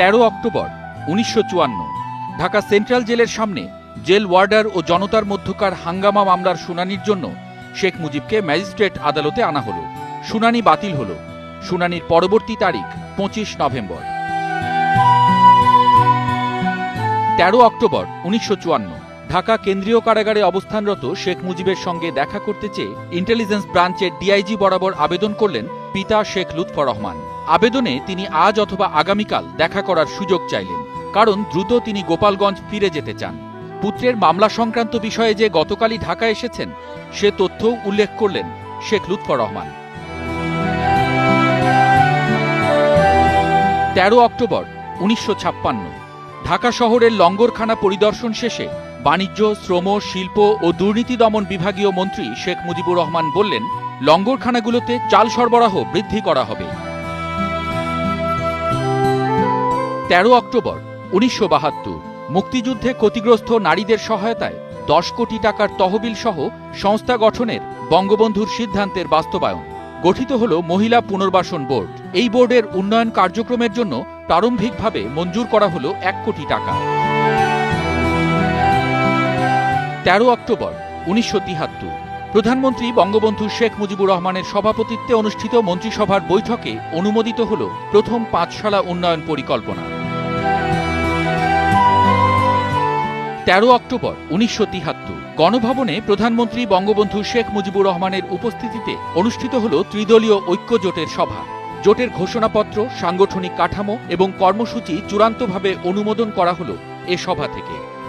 তেরো অক্টোবর, উনিশশো চুয়ান্ন। ঢাকা সেন্ট্রাল জেলের সামনে জেল ওয়ার্ডার ও জনতার মধ্যকার হাঙ্গামা মামলার শুনানির জন্য শেখ মুজিবকে ম্যাজিস্ট্রেট আদালতে আনা হলো। শুনানি বাতিল হলো। শুনানির পরবর্তী তারিখ পঁচিশ নভেম্বর। তেরো অক্টোবর, উনিশশো চুয়ান্ন। ঢাকা কেন্দ্রীয় কারাগারে অবস্থানরত শেখ মুজিবের সঙ্গে দেখা করতে চেয়ে ইন্টেলিজেন্স ব্রাঞ্চের ডিআইজি বরাবর আবেদন করলেন পিতা শেখ লুৎফর রহমান। আবেদনে তিনি আজ অথবা আগামীকাল দেখা করার সুযোগ চাইলেন, কারণ দ্রুত তিনি গোপালগঞ্জ ফিরে যেতে চান। পুত্রের মামলা সংক্রান্ত বিষয়ে যে গতকালই ঢাকা এসেছেন, সে তথ্যও উল্লেখ করলেন শেখ লুৎফর রহমান। তেরো অক্টোবর উনিশশো ছাপ্পান্ন, ঢাকা শহরের লঙ্গরখানা পরিদর্শন শেষে বাণিজ্য, শ্রম, শিল্প ও দুর্নীতি দমন বিভাগীয় মন্ত্রী শেখ মুজিবুর রহমান বললেন, লঙ্গরখানাগুলোতে চাল সরবরাহ বৃদ্ধি করা হবে। তেরো অক্টোবর, উনিশশো বাহাত্তর। মুক্তিযুদ্ধে ক্ষতিগ্রস্ত নারীদের সহায়তায় দশ কোটি টাকার তহবিল সহ সংস্থা গঠনের বঙ্গবন্ধুর সিদ্ধান্তের বাস্তবায়ন। গঠিত হল মহিলা পুনর্বাসন বোর্ড। এই বোর্ডের উন্নয়ন কার্যক্রমের জন্য প্রারম্ভিকভাবে মঞ্জুর করা হল এক কোটি টাকা। তেরো অক্টোবর, উনিশশো প্রধানমন্ত্রী বঙ্গবন্ধু শেখ মুজিবুর রহমানের সভাপতিত্বে অনুষ্ঠিত মন্ত্রিসভার বৈঠকে অনুমোদিত হল প্রথম পাঁচশালা উন্নয়ন পরিকল্পনা। তেরো অক্টোবর উনিশশো গণভবনে প্রধানমন্ত্রী বঙ্গবন্ধু শেখ মুজিবুর রহমানের উপস্থিতিতে অনুষ্ঠিত হল ত্রিদলীয় ঐক্য জোটের সভা। জোটের ঘোষণাপত্র, সাংগঠনিক কাঠামো এবং কর্মসূচি চূড়ান্তভাবে অনুমোদন করা হল এ সভা থেকে।